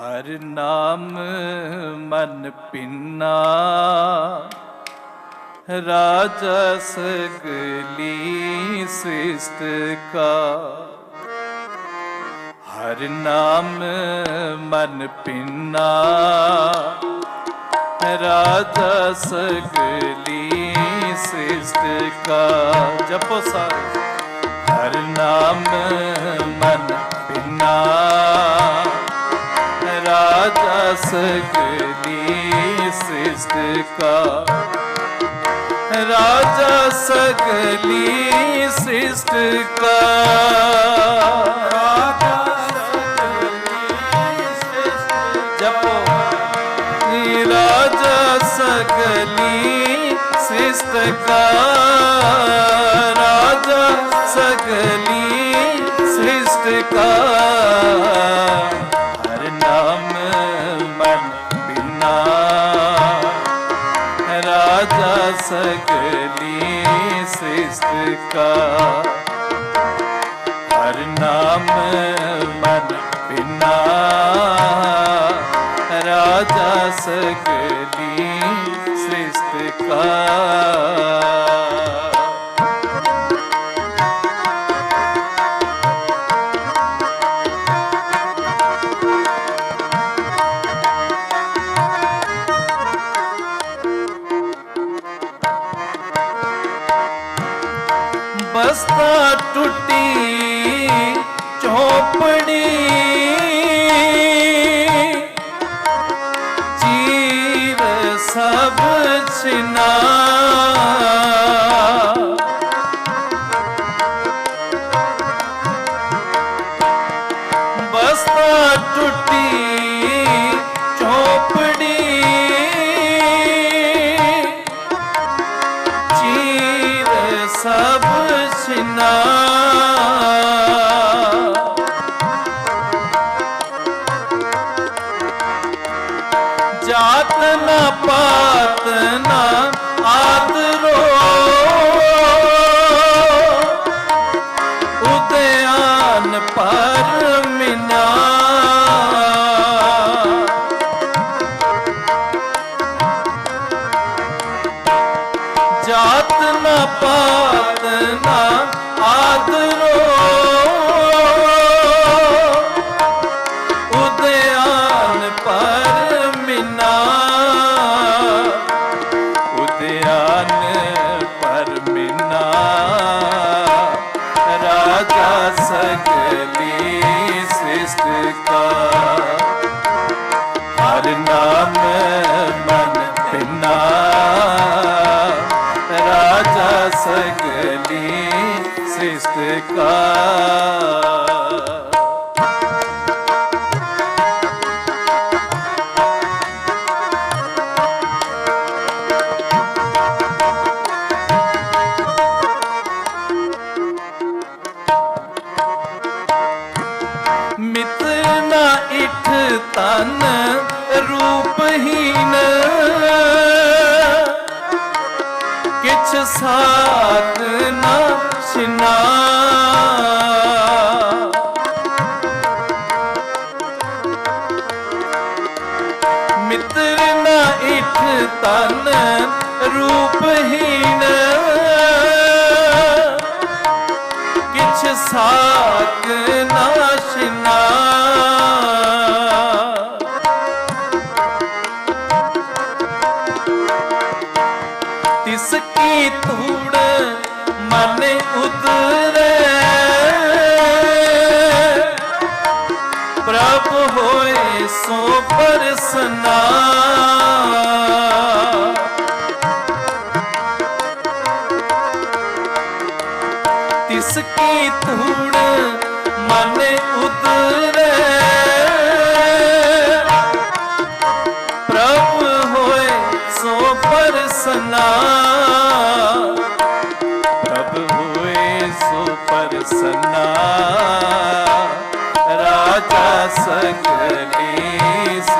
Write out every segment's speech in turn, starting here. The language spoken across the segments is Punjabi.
ਹਰ ਨਾਮ ਮਨ ਪਿੰਨਾ। ਰਾਜਾ ਸਗਲੀ ਸ੍ਰਿਸ਼ਟ ਕਾ। ਹਰ ਨਾਮ ਮਨ ਪਿੰਨਾ। ਰਾਜਾ ਸਗਲੀ ਸ੍ਰਿਸ਼ਟ ਕਾ। ਜਪੋ ਸਾਰੇ। ਹਰ ਨਾਮ ਮਨ ਪਿੰਨਾ। ਰਾਜਾ ਸਗਲੀ ਸ੍ਰਿਸ਼ਟ ਕਾ ਰਾਜਾ ਸਗਲੀ ਸ਼ਿਸ਼ਟ ਕਾ ਜਪੋ ਰਾਜਾ ਸਗਲੀ ਸ੍ਰਿਸ਼ਟ ਕਾ ਰਾਜਾ ਸਗਲੀ ਕਾ ਹਰ ਨਾਮ ਮਨ ਬਿਨਾ ਰਾਜਾ ਸਗਲੀ ਬਸਤਾ ਟੁੱਟੀ ਝੋਪੜੀ। ਚੀਰ ਸਭ ਛਿਨਾ ਜਾਤ ਨਾ ਪਾਤ ਨਾ ਆਦਰੋ ਉਦਿਆਨ ਪਰ ਮਿਨਾ। ਜਾਤ ਨਾ ਪਾਤ ਨਾ ਆਦਰੋ ਉਦਿਆਨ ਰਾਜਾ ਸਗਲੀ ਕਾ ਹਰ ਨਾਮ ਮਨ ਪਿਨਾ ਰਾਜਾ ਸਗਲੀ ਸ੍ਰਿਸ਼ਟ ਕਾ ਕਿਛ ਸਾਥ ਨਾ ਸਿਨਾ। ਮਿੱਤਰ ਨਾ ਇਠ ਤਨ ਰੂਪਹੀਨ ਕਿਛ ਸਾਕ ਪਰਸਨਾ ਤਿਸ ਕੀ ਧੂੜ ਮਨ ਉਤਰੇ। ਪ੍ਰਭ ਹੋਏ ਸੋ ਪਰਸਨਾ। ਪ੍ਰਭ ਹੋਏ ਸੋ ਪਰਸਨਾ। ਰਾਜਾ ਸਗਲੇ।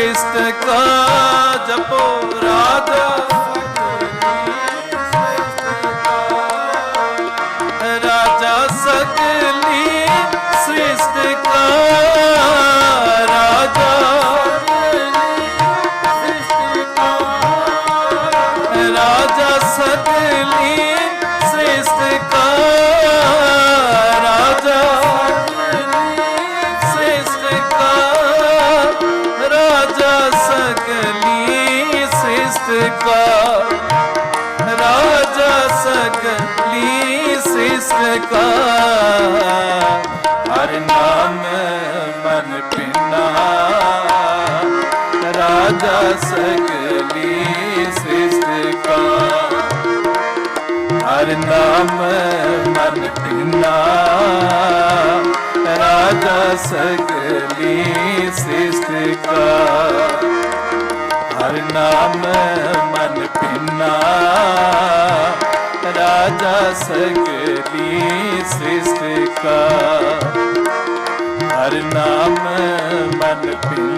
ਸ੍ਰਿਸ਼ਟ ਕਾ ਜਪੋ ਰਾਜਾ ਸਗਲੀ ਸ੍ਰਿਸ਼ਟ ਕਾ ਹਰ ਨਾਮ ਮਨ ਪਿਨਾ ਰਾਜਾ ਸਗਲੀ ਸ੍ਰਿਸ਼ਟ ਕਾ ਹਰ ਨਾਮ ਮਨ ਪਿਨਾ ਰਾਜਾ ਸਗਲੀ ਸ੍ਰਿਸ਼ਟ ਕਾ ਹਰ ਨਾਮ ਮਨ ਪਿਨਾ ਰਾਜਾ ਸ੍ਰਿਸ਼ਟ ਕਾ ਹਰ ਨਾਮ ਮਨ ਪਿਨਾ